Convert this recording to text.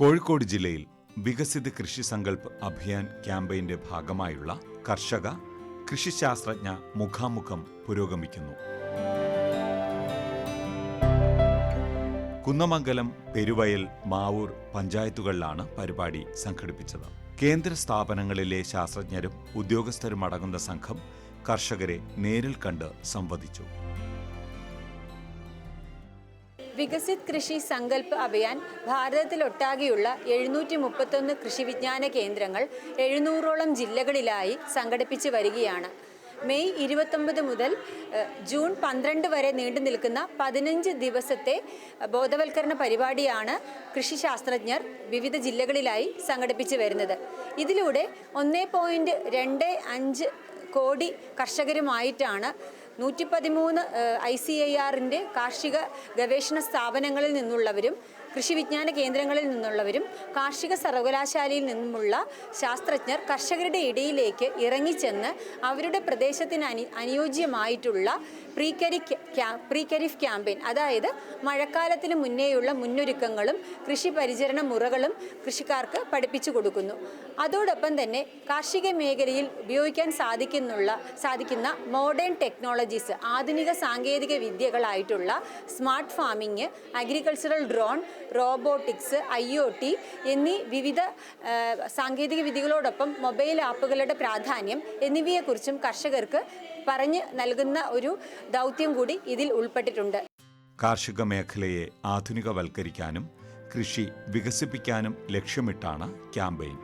കോഴിക്കോട് ജില്ലയിൽ വികസിത കൃഷി സങ്കല്പ് അഭിയാൻ ക്യാമ്പയിന്റെ ഭാഗമായുള്ള കർഷക കൃഷിശാസ്ത്രജ്ഞ മുഖാമുഖം പുരോഗമിക്കുന്നു. കുന്നമംഗലം പെരുവയൽ മാവൂർ പഞ്ചായത്തുകളിലാണ് പരിപാടി സംഘടിപ്പിച്ചത്. കേന്ദ്ര സ്ഥാപനങ്ങളിലെ ശാസ്ത്രജ്ഞരും ഉദ്യോഗസ്ഥരും അടങ്ങുന്ന സംഘം കർഷകരെ നേരിൽ കണ്ട് സംവദിച്ചു. വികസിത് കൃഷി സങ്കല്പ് അഭിയാൻ ഭാരതത്തിലൊട്ടാകെയുള്ള എഴുന്നൂറ്റി മുപ്പത്തൊന്ന് കൃഷി വിജ്ഞാന കേന്ദ്രങ്ങൾ എഴുന്നൂറോളം ജില്ലകളിലായി സംഘടിപ്പിച്ചു വരികയാണ്. മെയ് ഇരുപത്തൊമ്പത് മുതൽ ജൂൺ പന്ത്രണ്ട് വരെ നീണ്ടു നിൽക്കുന്ന പതിനഞ്ച് ദിവസത്തെ ബോധവൽക്കരണ പരിപാടിയാണ് കൃഷി ശാസ്ത്രജ്ഞർ വിവിധ ജില്ലകളിലായി സംഘടിപ്പിച്ചു വരുന്നത്. ഇതിലൂടെ ഒന്നേ പോയിന്റ് രണ്ട് അഞ്ച് കോടി കർഷകരുമായിട്ടാണ് നൂറ്റി പതിമൂന്ന് ഐ സി ഐ ആറിന്റെ കാർഷിക ഗവേഷണ സ്ഥാപനങ്ങളിൽ നിന്നുള്ളവരും കൃഷി വിജ്ഞാന കേന്ദ്രങ്ങളിൽ നിന്നുള്ളവരും കാർഷിക സർവകലാശാലയിൽ നിന്നുമുള്ള ശാസ്ത്രജ്ഞർ കർഷകരുടെ ഇടയിലേക്ക് ഇറങ്ങിച്ചെന്ന് അവരുടെ പ്രദേശത്തിന് അനു അനുയോജ്യമായിട്ടുള്ള പ്രീ പ്രീകരിഫ് ക്യാ പ്രീ ക്യാമ്പയിൻ അതായത് മഴക്കാലത്തിന് മുന്നേയുള്ള മുന്നൊരുക്കങ്ങളും കൃഷി പരിചരണ മുറകളും കൃഷിക്കാർക്ക് പഠിപ്പിച്ചു കൊടുക്കുന്നു. അതോടൊപ്പം തന്നെ കാർഷിക മേഖലയിൽ ഉപയോഗിക്കാൻ സാധിക്കുന്നുള്ള സാധിക്കുന്ന മോഡേൺ ടെക്നോളജീസ് ആധുനിക സാങ്കേതിക വിദ്യകളായിട്ടുള്ള smart farming agricultural drone robotics I O T എന്നീ വിവിധ സാങ്കേതിക വിദ്യകളോടൊപ്പം മൊബൈൽ ആപ്പുകളുടെ പ്രാധാന്യം എന്നിവയെക്കുറിച്ചും കർഷകർക്ക് പറഞ്ഞു നൽകുന്ന ഒരു ദൗത്യം കൂടി ഇതിൽ ഉൾപ്പെട്ടിട്ടുണ്ട്. കാർഷിക മേഖലയെ ആധുനികവൽക്കരിക്കാനും കൃഷി വികസിപ്പിക്കാനും ലക്ഷ്യമിട്ടാണ് ക്യാമ്പയിൻ.